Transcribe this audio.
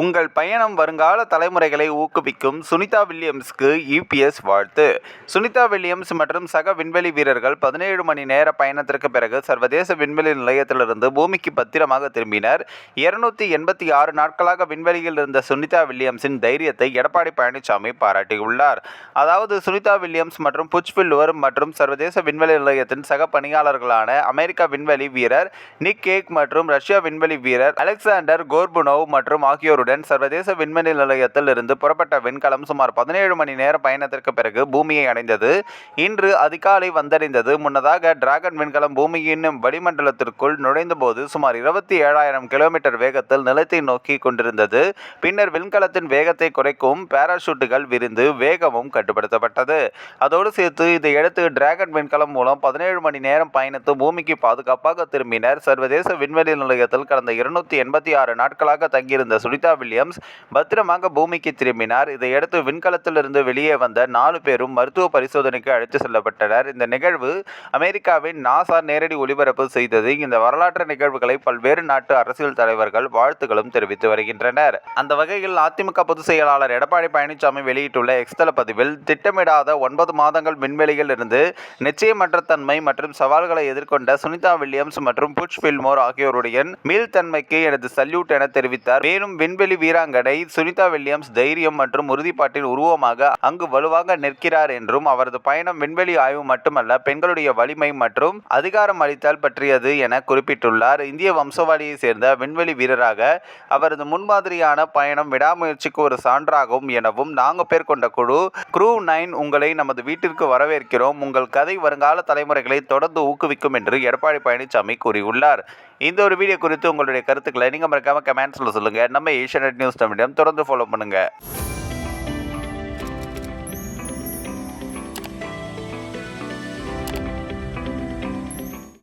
உங்கள் பயணம் வருங்கால தலைமுறைகளை ஊக்குவிக்கும் சுனிதா வில்லியம்ஸ்க்கு யூபிஎஸ் வாழ்த்து. சுனிதா வில்லியம்ஸ் மற்றும் சக விண்வெளி வீரர்கள் பதினேழு மணி நேர பயணத்திற்கு பிறகு சர்வதேச விண்வெளி நிலையத்திலிருந்து பூமிக்கு பத்திரமாக திரும்பினர். இருநூத்தி எண்பத்தி ஆறு நாட்களாக விண்வெளியில் இருந்த சுனிதா வில்லியம்ஸின் தைரியத்தை எடப்பாடி பழனிசாமி பாராட்டியுள்ளார். அதாவது சுனிதா வில்லியம்ஸ் மற்றும் புச் வில்லுவர் மற்றும் சர்வதேச விண்வெளி நிலையத்தின் சக பணியாளர்களான அமெரிக்க விண்வெளி வீரர் நிக் கேக் மற்றும் ரஷ்யா விண்வெளி வீரர் அலெக்சாண்டர் கோர்புனோவ் மற்றும் ஆகியோருடன் சர்வதேச விண்வெளி நிலையத்தில் இருந்து புறப்பட்ட விண்கலம் சுமார் பதினேழு மணி நேர பயணத்திற்கு பிறகு பூமியை அடைந்தது. இன்று அதிகாலை வந்தடைந்தது. முன்னதாக டிராகன் விண்கலம் பூமியின் வளிமண்டலத்திற்குள் நுழைந்தபோது சுமார் இருபத்தி ஏழாயிரம் கிலோமீட்டர் வேகத்தில் நிலத்தை நோக்கி கொண்டிருந்தது. பின்னர் விண்கலத்தின் வேகத்தை குறைக்கும் பாராசூட்டுகள் விரிந்து வேகமும் கட்டுப்படுத்தப்பட்டது. அதோடு சேர்த்து இதையடுத்து டிராகன் விண்கலம் மூலம் பதினேழு மணி நேரம் பயணித்து பூமிக்கு பாதுகாப்பாக திரும்பினர். சர்வதேச விண்வெளி நிலையத்தில் கடந்த இருநூத்தி எண்பத்தி ஆறு நாட்களாக தங்கியிருந்த சுனிதா வில்லியம்ஸ் பத்திரமாக பூமிக்கு திரும்பினார். இதையடுத்து விண்கலத்திலிருந்து வெளியே வந்த நாலு பேரும் மருத்துவ பரிசோதனைக்கு அழைத்து செல்லப்பட்டனர். இந்த நிகழ்வு அமெரிக்காவின் நாசா நேரடி ஒளிபரப்பு செய்தது. இந்த வரலாற்று நிகழ்வுகளை பல்வேறு நாட்டு அரசியல் தலைவர்கள் வாழ்த்துகளும் தெரிவித்து வருகின்றனர். அந்த வகையில் அதிமுக பொதுச் செயலாளர் எடப்பாடி பழனிசாமி வெளியிட்டுள்ள எக்ஸ்தல பதிவில் திட்டமிடாத ஒன்பது மாதங்கள் விண்வெளியில் இருந்து நிச்சயமற்ற தன்மை மற்றும் சவால்களை எதிர்கொண்ட சுனிதா வில்லியம்ஸ் மற்றும் புஷ் பில்மோர் ஆகியோருடைய மீள்தன்மைக்கு எனது சல்யூட் என தெரிவித்தார். மேலும் விண்வெளி வீராங்கனை சுனிதா வில்லியம்ஸ் தைரியம் மற்றும் உறுதிப்பாட்டின் உருவமாக அங்கு வலுவாக நிற்கிறார் என்றும் அவரது பயணம் விண்வெளி ஆய்வு மட்டுமல்ல பெண்களுடைய வலிமை மற்றும் அதிகாரம் அளித்தால் பற்றியது என குறிப்பிட்டுள்ளார். இந்திய வம்சவாளியைச் சேர்ந்த விண்வெளி வீரராக அவரது முன்மாதிரியான பயணம் விடாமுயற்சிக்கு ஒரு சான்றாகும் எனவும் நான்கு பேர் கொண்ட குழு குரூ நைன் உங்களை நமது வீட்டிற்கு வரவேற்கிறோம். உங்கள் கதை வருங்கால தலைமுறைகளை தொடர்ந்து ஊக்குவிக்கும் என்று எடப்பாடி பழனிசாமி கூறியுள்ளார். இந்த ஒரு வீடியோ குறித்து உங்களுடைய கருத்துக்களை நீங்கள் மறக்காமல் கமெண்ட்ஸில் சொல்லுங்கள் நம்ம ஏஷியநெட் நியூஸ் தமிழம் தொடர்ந்து ஃபாலோ பண்ணுங்கள்